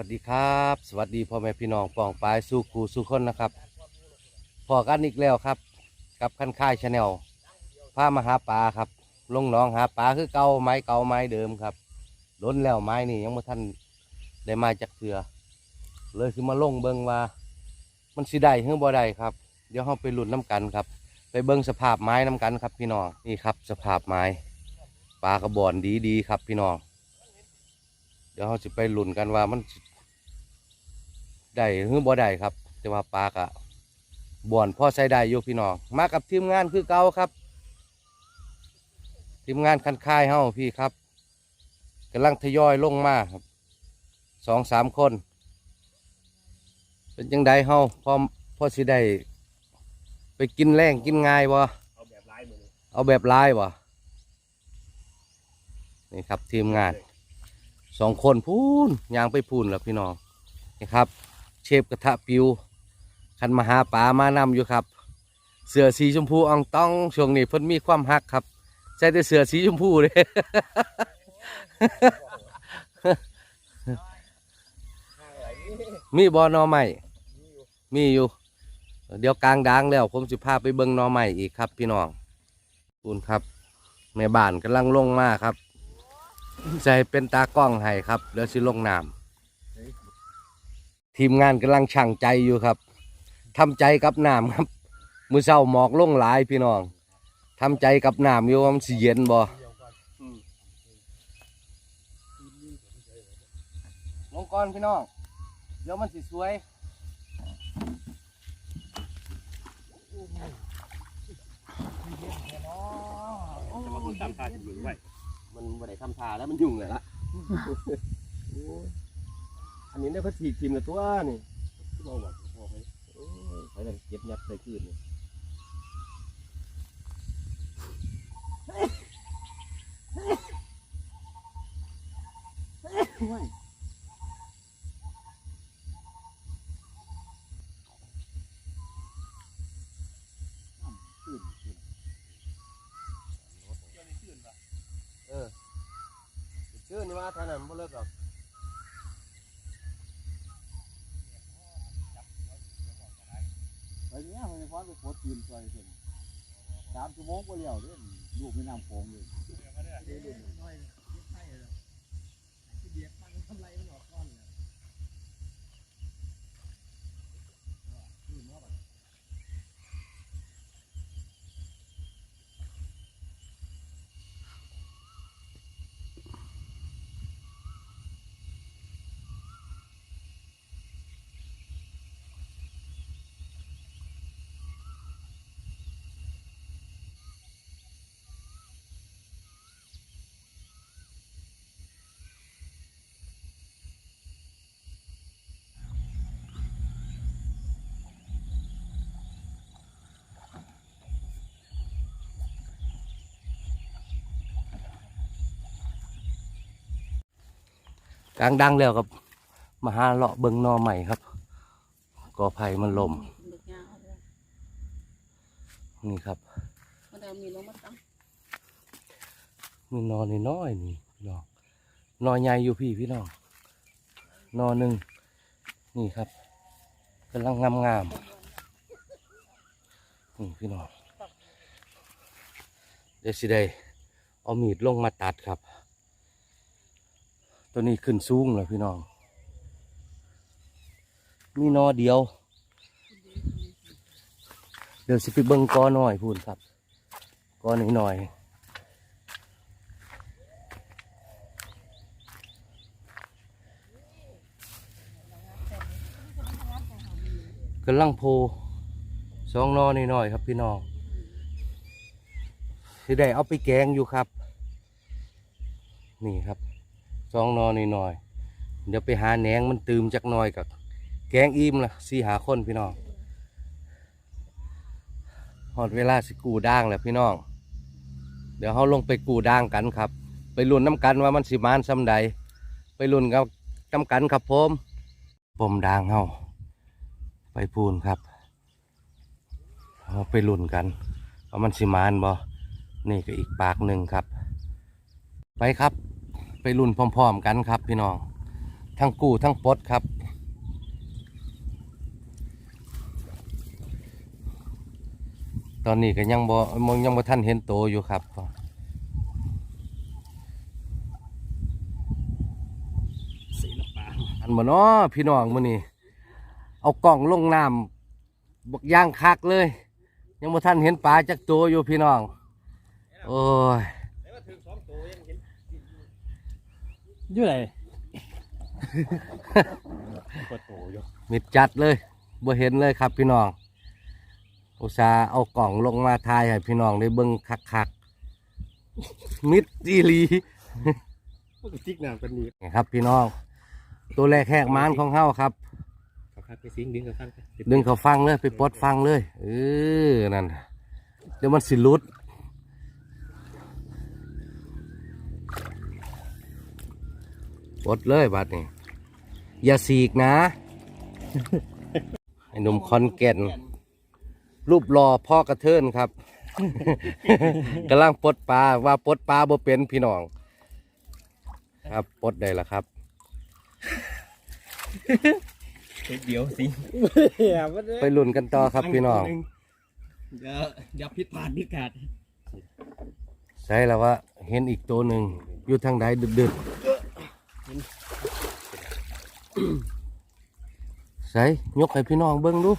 วัสดีครับ สวัสดีพ่อแม่พี่น้องปองปลายสู่ครูสู่คนนะครับพอกันอีกแล้วครับ กับคันค่ายชาแนลพามาหาปลาครับ ลงน้องหาปลาคือเก่าไม้เก่าไม้เดิมครับล้นแล้วไม้นี่ยังไม่ทันได้มาจากเถือเลยคือมาลงเบิงว่า มันสิได้หรือบ่ได้ครับ เดี๋ยวเราไปหลุ้นน้กันครับ ไปเบิงสภาพไม้น้กันครับ พี่น้องนี่ครับ สภาพไม้ปลากระบอนดีๆครับ พี่น้องเดี๋ยวเราจะไปหลุนกันว่ามัน ได้หรือบ่ได้ครับ แต่ว่าปลากะบ่อนพ่อใช้ได้อยู่พี่น้องมากับทีมงานคือเก่าครับ ทีมงานคันค่ายเฮาพี่ครับกำลังทยอยลงมาครับสองสามคน เป็นยังไงเฮาพอพอสิได้ไปกินแรงกินง่ายบ่เอาแบบลายมือเอาแบบลายบ่นี่ครับทีมงานสองคนพูนยางไปพูนแล้วพี่น้องนี่ครับ ชฟกระทะปิวคันมาหาปลามานำอยู่ครับ เสือสีชมพูอ่องต้องช่วงนี้เพิ่นมีความฮักครับใส่แต่เสือสีชมพูเลยมีบอนอใหม่มีอยู่ เดี๋ยวกลางดังแล้ว ผมจะพาไปเบิ้งนอใหม่อีกครับ พี่น้องคุณครับแม่บ้านกำลังลงมาครับใจเป็นตากล้องให้ครับ เดี๋ยวสิลงน้ำ ทีมงานกำลังช่างใจอยู่ครับทำใจกับน้ำครับ มือเศร้าหมอกลงหลายพี่น้องทำใจกับน้ำอยู่ว่ามันสิเย็นบ่ลงก่อนพี่น้องเดี๋ยวมันสิสวยจะมาคุณตามตาถึงไว้มันไม่ได้ทำทาแล้วมันยุ่งเลยละอั นนี้ได้พัดถีทีมละตัวนี่ลองแบบมองไปโอ้ไปเลยเก็บยับใส่คืนนี่เออชื่อนี่ว่าท่านั้นบ่เลิกหรอก ไปเนี้ยมันฟ้อนไปโคืนซอยเพิ่นสามชั่วโมงก็เลี้ยวเด้ลูกไม่น้ำโขงเลยก ลางดังแล้วครับ มาหาเลาะเบิงหนอใหม่ครับกอไผ่มันลมเด็กยาวเลยนี่ครับมันเอามีลงมาตั้งมีหนอนี่น้อยๆนี่พี่น้องหนอใหญ่อยู่พี่พี่น้องหนอหนึ่งนี่ครับกำลังงามงามๆนี่พี่น้องเดี๋ยวสิได้เอามีดลงมาตัดครับ ตัวนี้ขึ้นสูงเลยพี่น้อง มีนอเดียว เดี๋ยวสิไปเบิ่งกอหน่อยพูนครับกอหน่อยหน่อยกำลังโพสองนอหน่อยๆครับพี่น้องสิได้เอาไปแกงอยู่ครับ นี่ครับ สองนอหน่อยๆเดี๋ยวไปหาแหนงมันตืมจักหน่อยกับแกงอิ่มละสี่หาคนพี่น้องหอดเวลาสิกูด่างแล้วพี่น้อง เดี๋ยวเขาลงไปกูด่างกันครับ ไปลุ้นน้ำกันว่ามันสิมานซ้ำใด ไปลุ้นกับกำกันครับผมปมด่างเฮาไปพูนครับเอาไปลุ้นกันว่ามันสิมานบ่นี่ก็อีกปากหนึ่งครับ ไปครับ ไปลุ้นพร้อม ๆ กันครับ พี่น้อง ทั้งกู้ทั้งปดครับ ตอนนี้ก็ยังบ่มยังบ่ทันเห็นโตอยู่ครับอันบ่เนาะพี่น้องมื้อนี้เอากล่องลงน้ำบักย่างคักเลย ยังบ่ทันเห็นปลาจักตัวอยู่พี่น้อง โอ้ย อยู่ไหนปวดโตอยู่มิดจัดเลยบ่เห็นเลยครับพี่น้อง อุตส่าห์เอากล่องลงมาถ่ายให้พี่น้องได้เบิ่งคักๆ มิดอีหลีพวกจิกน้ำกันนี่นี่ครับพี่น้อง ตัวแรกแหกมานของเฮาครับ เขาคัดไปซิงดึงกับข้างไปดึงเขาฟังเลยไปปลดฟังเลยเออนั่นเดี๋ยวมันสิหลุด ปลดเลยบัดนี้อย่าสีกนะไอ้หนุ่มคอนแก่น รูปรอพ่อกระเทินครับ กำลังปลดปลาว่าปลดปลาบ่เป็นพี่น้อง ครับปลดได้แล้วครับเดี๋ยวสิไปลุ้นกันต่อครับพี่น้องอย่าอย่าผิดพลาดนิกาดใช่แล้วว่าเห็นอีกตัวหนึ่งอยู่ทางใดดึกๆ ใส่ยกให้พี่น้องเบิ้งดู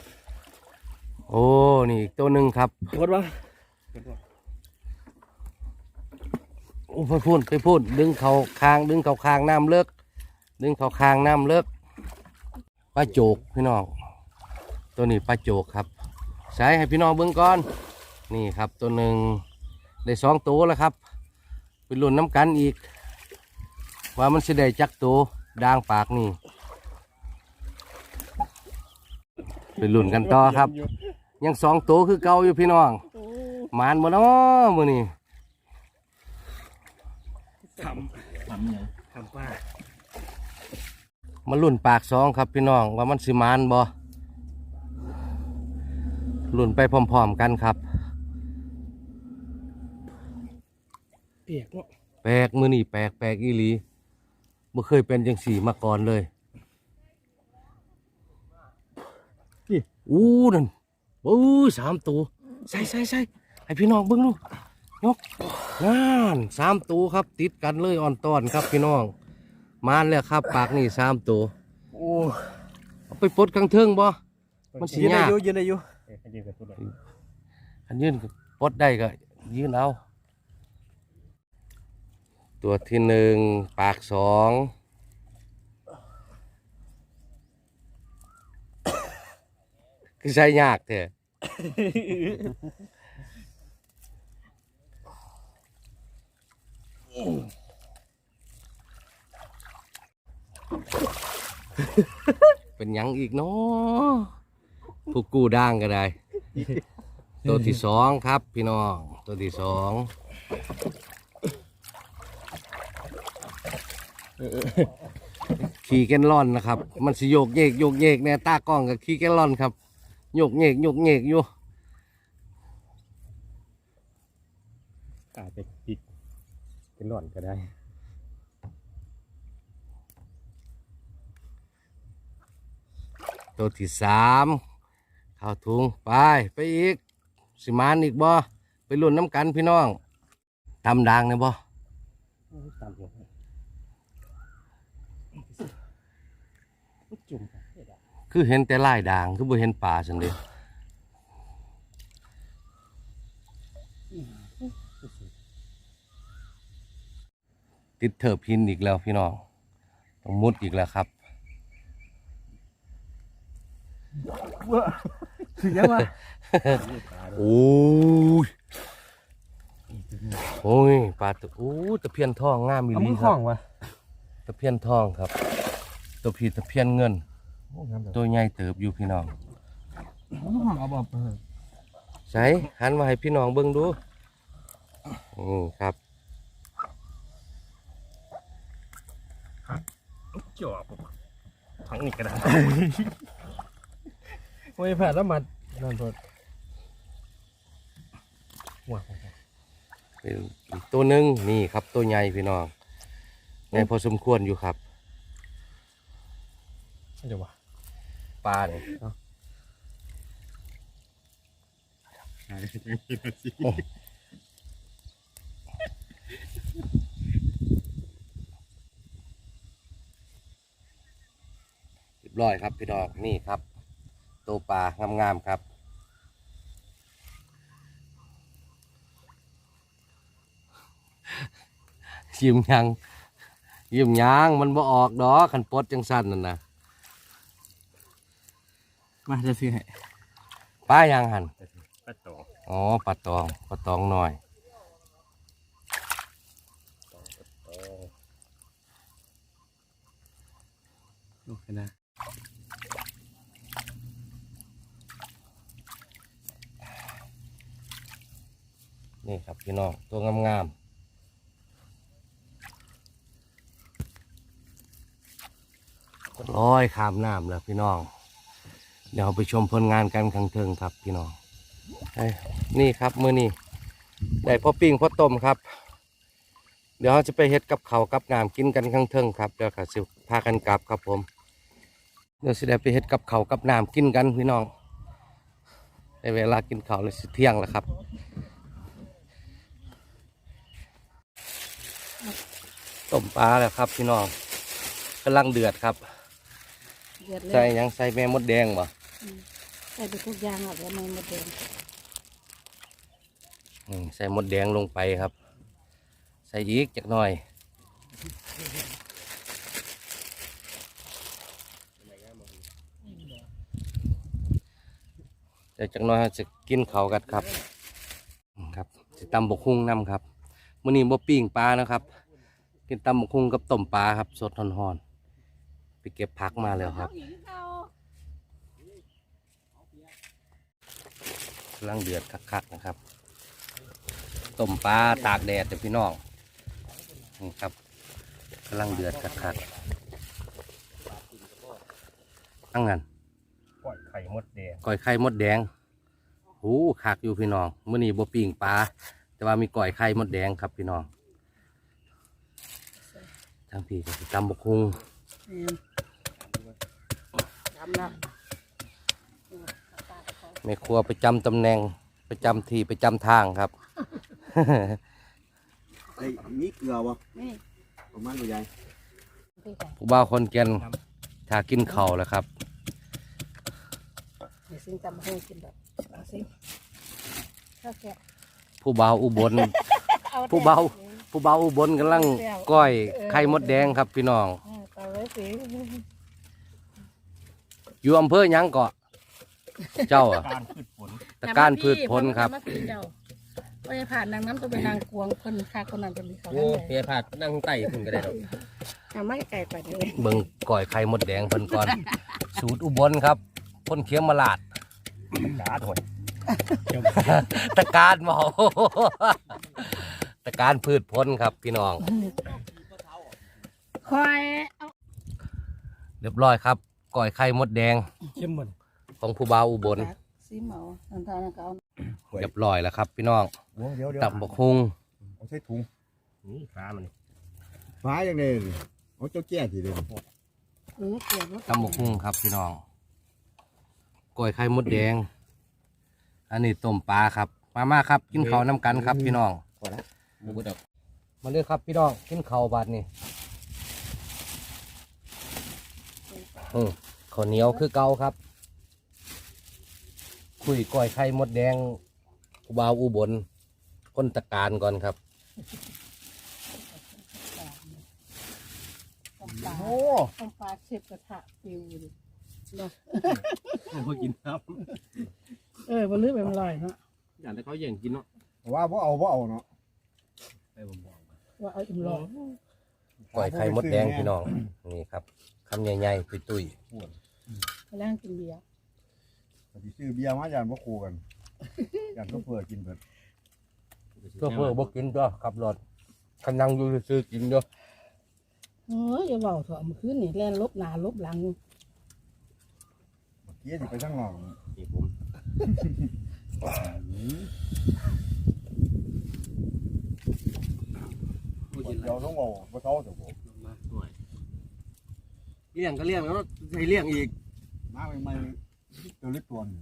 โอ้นี่อีกตัวหนึ่งครับปวดวะโอ้ไปพูดไปพูดดึงเขาคาง ดึงเขาคางน้ำเลิก ดึงเขาคางน้ำเลิกปลาโจกพี่น้องตัวนี้ปลาโจกครับใส่ให้พี่น้องเบิ้งก่อนนี่ครับตัวหนึ่งได้สองตัวแล้วครับไปลุ่นน้ำกันอีก ว่ามันสิได้จักตัวด่างปากนี่ไปลุ่นกันต่อครับ ยังสองตัวคือเก่าอยู่พี่น้องหมานบ่เนาะมือนี่ทำทำยังทำป้ามาลุ่นปากสองครับพี่น้องว่ามันสิหมานบ่ลุ่นไปพร้อมๆกันครับเปียกเนาะแปลกมือนี่แปลกแปลกอีหลี บ่เคยเป็นจังสี่มาก่อนเลยอู้นั่นโอ้ยสามตัวใส่ใส่ใส่ให้พี่น้องเบิ่งดูยกนั่นสามตัวครับ ติดกันเลยอ่อนตอนครับพี่น้อง มานแล้วครับ ปากนี่สามตัวโอ้เอาไปปลดกลางเทิงบ่มันสิยากยืนได้อยู่ยืนกับตัวไหนอันยื่นก็ปลดได้ก็ยื่นเอา ตัวที่หนึ่งปากสองคือใช้ยากเถอะเป็นยังอีกเนาะผู้กู้ด่างก็ได้ ตัวที่สองครับพี่น้อง ตัวที่สอง ขี่แกนลอนนะครับ มันสิโยกเยกโยกเยกแน่ตากล้องกับขี่แกนลอนครับโยกเยกโยกเยกอยู่อาจจะปิดเป็นหล่อนก็ได้ตัวที่สามเข้าถุงไปไปอีก สิมานอีกบ่ไปลุ่นน้ำกันพี่น้องตำดังเนี่ยบ่ตามหัวจุ่ม คือเห็นแต่ลายด่าง คือบ่เห็นป่าสันเดีติดเถิบพินอีกแล้วพี่น้องต้องมุดอีกแล้วครับถึงยังวะโอ้ยโอ้ยปลาตะโอ้ตะเพียนทองงามมีเอาลีมือคคล้รัอบงวะตะเพียนทองครับตัวพีตะเพียนเงินโอ้งามแบบ ตัวใหญ่เติบอยู่พี่น้องเอามือคล้องเอาบอกใส่หันมาให้พี่น้องเบิ่งดูอืมครับจอบทั้งนี้ก็ได้โอ้ยแผลแล้วมันนั่นโทษว้าวเป็นอีกตัวหนึ่งนี่ครับตัวใหญ่พี่น้องใหญ่พอสมควรอยู่ครับไม่จะว่า ปลาเนี่ยหาได้จังกินละสิเรียบร้อยครับพี่น้องนี่ครับตัวปลางามๆครับยิ้มยังยิ้มยังมันบ่ออกดอกขันปลดจังสั้นนั่นนะ มาจะซื้อให้ป้ายังหันป้าตองอ๋อปลาตองปลาตองหน่อยโอเคนะนี่ครับพี่น้องตัวงามๆร้อยขามน้ำแล้วพี่น้อง เดี๋ยวไปชมผลงานกันข้างเทิงครับพี่น้องเอ้ยนี่ครับมือนี่ได้พ่อปิ้งพ่อต้มครับ เดี๋ยวเราจะไปเฮ็ดกับเขาวกับน้ำกินกันข้างเทิงครับเดี๋ยวก็สิพากันกลับครับผมเดี๋ยวสิได้ไปเฮ็ดกับเขาวกับน้ำกินกันพี่น้องในเวลากินข้าวเลยสิเที่ยงแล้วครับต้มปลาแล้วครับพี่น้องกำลังเดือดครับเดือดเลใส่ยหยังใส่แม่มดแดงบ่ ใส่ไปทุกอย่างอะแล้วมันมาเดินอืมใส่หมดแดงลงไปครับ ใส่อีกจักหน่อยเดี๋ยวจักหน่อยจะกินเขากันครับ ครับจะตำบกคุ้งน้ำครับมื้อนี้บ่ปิ้งปลานะครับ กินตำบกคุ้งกับต้มปลาครับ สดหอนๆไปเก็บผักมาแล้วครับ กำลังเดือดคักๆนะครับต้มปลาตากแดดเดี๋ยวพี่น้องนี่ครับกำลังเดือดคักๆตั้งงั้นปล่อยไข่มดแดงก่อยไข่มดแดงหูคักอยู่พี่น้องเมื่อนี้บ่ปิ่งปลาแต่ว่ามีก่อยไข่มดแดงครับพี่น้องทางพี่ก็สิตำบกคุงดำนะ แม่ครัวประจำตำแหน่งประจำที่ประจำทางครับ ไอ้มีเกลือบ่นี่ประมาณบ่ใหญ่พี่ไก่ผู้บ่าวคนแก่นถ้ากินข้าวแล้วครับ เดี๋ยวซิงตำให้กินแบบเอาซิข้าวแกะผู้บ่าวอุบล เอาผู้เบา ผู้บ่าวอุบลกำลังก้อยไข่มดแดงครับพี่น้อง เออต่อเลยสิอยู่อำเภอหยังเกาะ เจ้าอะการพืชผลตะการพืชผลครับมาพี่เจ้าไปผ่านนางน้ำตัวเป็นนางกวงคนค่าคนนั้นจะมีเขาโอ้เพียผาดนั่งไต่คุณก็ได้ดอกเอาไม่ไก่ไปเลยเบิ่งก้อยไข่มดแดงเพิ่นก่อน สูตรอุบลครับพ่นเคียงมาลาดกาดหอยตะการเมาตะการพืชผลครับพี่น้องคอยเอาเรียบร้อยครับก้อยไข่มดแดงเข้มหมด ของผู้บ่าวอุบลสีเหมาอันทานก็เอาเรียบร้อยแล้วครับ พี่น้องเดี๋ยวเดี๋ยวตำบกฮุงเอาใส่ถุงนี่ฟ้ามันนี่ฟ้าอย่างนี้เอาเจ้าแก่ทีเดียวหรือเกลียดว่าตำบกฮุงครับพี่น้องก้อยไข่มดแดง อันนี้ต้มปลาครับ มามาครับ กินข้าวน้ำกันครับ พี่น้องพอแล้วมาเลยครับพี่น้องกินข้าวบาดนี่อืมข้าวเหนียวคือเก่าครับ คุยก้อยไข่มดแดงอุบาวอุบลคนตะการก่อนครับต้มปลาโอ้ต้มปลาเชฟกระทะปิวดิเนาะพอกินครับเออมันลื้อไปมันลอยเนาะอย่างที่เขาแย่งกินเนาะว่าบ่เอาบ่เอาเนาะไปผมบอกว่าเอาอิ่มลอยก้อยไข่มดแดงพี่น้อง นี่ครับคำใหญ่ๆตุยตุยไปแล้วกินเบียร์ ปฏิซื้อเบียร์มาย่านบ่คู่กันย่านก็เพื่อกินเพิ่นๆเพื่อเพื่อบ่กินตัวขับรถคันนั่งอยู่ซื้อๆกินเด้อเอออย่าเบาเถอะเมื่อคืนนี่แล่นลบหนาลบหลังเมื่อกี้สิไปข้างนอกนี่ผมเดี๋ยวต้องเอาบ่เซาเถอะบ่มาหน่อยเลี้ยงก็เลี้ยงแล้วใช้เลี้ยงอีกมาใหม่ๆ ตัวเล็กตัวหนึง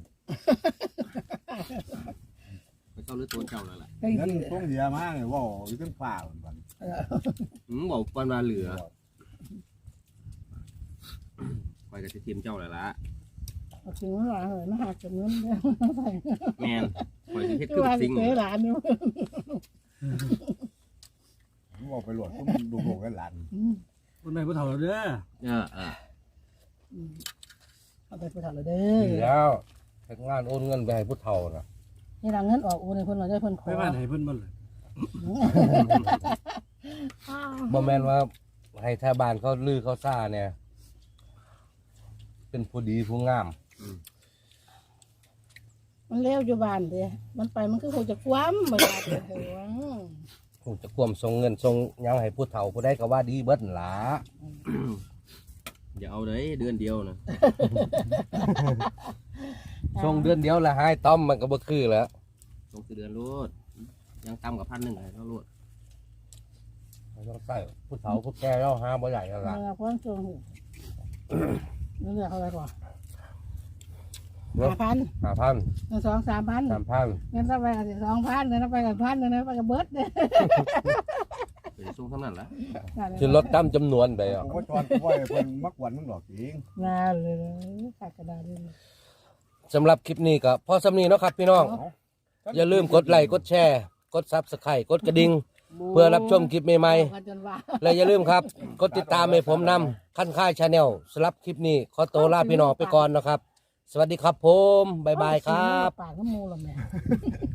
ไปเข้าเลือตัวเจ้าแล้วล่ะไอ้เงินเหี้ยต้องเดียมาเนี่ยว่าอยู่ทั้งป่าเหมือนกันอืมบอกปันมาเหลือคอยกับทีมเจ้าแล้วล่ะเอาถึงหลานเลยมาหาเก็บเงินเด้อใส่แมนคอยจะเฮ็ดคืคืออว่าสิสิ่งเตะหลานอยู่ผมบอกไปหลวดก็ดูโบกันหลานอืมคนไหนผู้เฒ่าเด้อเออเอออืม เอาไปผู้เฒ่าเลยเด้ดีอแล้วเฮ็ดงานโอนเงินไปให้ผู้เฒ่านะนี่เราเงินออกอูในเพิ่นว่าได้เพิ่นขอไปบ้านให้เพิ่นบ่เลยบ่แม่นว่าให้ชาวบ้านเขาลือเขาซ่าเนี่ย เป็นผู้ดีผู้งาม มันเลี้ยวอยู่บ้านเด้มันไปมันคือคงจะคว้ำบ่อยากจะถึงคงจะควมส่งเงินส่งหยังให้ผู้เฒ่าผู้ใดก็ว่าดีเบิดนั่นล่ะ อย่าเอาเลยเดือนเดียวนะส่งเดือนเดียวละหายต้อมมันก็บ่คือแล้วส่งสี่เดือนรูดยังต่ำกับพันหนึ่งเลยก็รูดต้องใส่ผู้เฒ่าผู้แก่แล้วหาบ่ใหญ่แล้วล่ะเออพ้นช่วงหูนี่เรียกเขาอะไรกว่าเนอะห้าพันห้าพันเงินสองสามพันสามพันเงินต้องไปกับสองพันเงินต้องไปกับพันเงินต้องไปกับเบิร์ดเนี่ย ไปส่งเท่านั้นละคือลดตามจำนวนไปอะผมว่าจอนผมว่าเพิ่นมักหวันมันหลอกจริงน่าเลยขาดกระดาษเลยสำหรับคลิปนี้ก็พอสำนีเนาะครับพี่น้อง อย่าลืมกดไลค์กดแชร์ กดซับสไครต์กดกระดิ่งเพื่อรับชมคลิปใหม่กันจนว่าๆและอย่าลืมครับ กดติดตามให้ผมนำขั้นค่ายชาแนลสำหรับคลิปนี้ ขอตัวลาพี่น้องไปก่อนนะครับ สวัสดีครับผม บ๊ายบายครับ ปากก็มูลแม่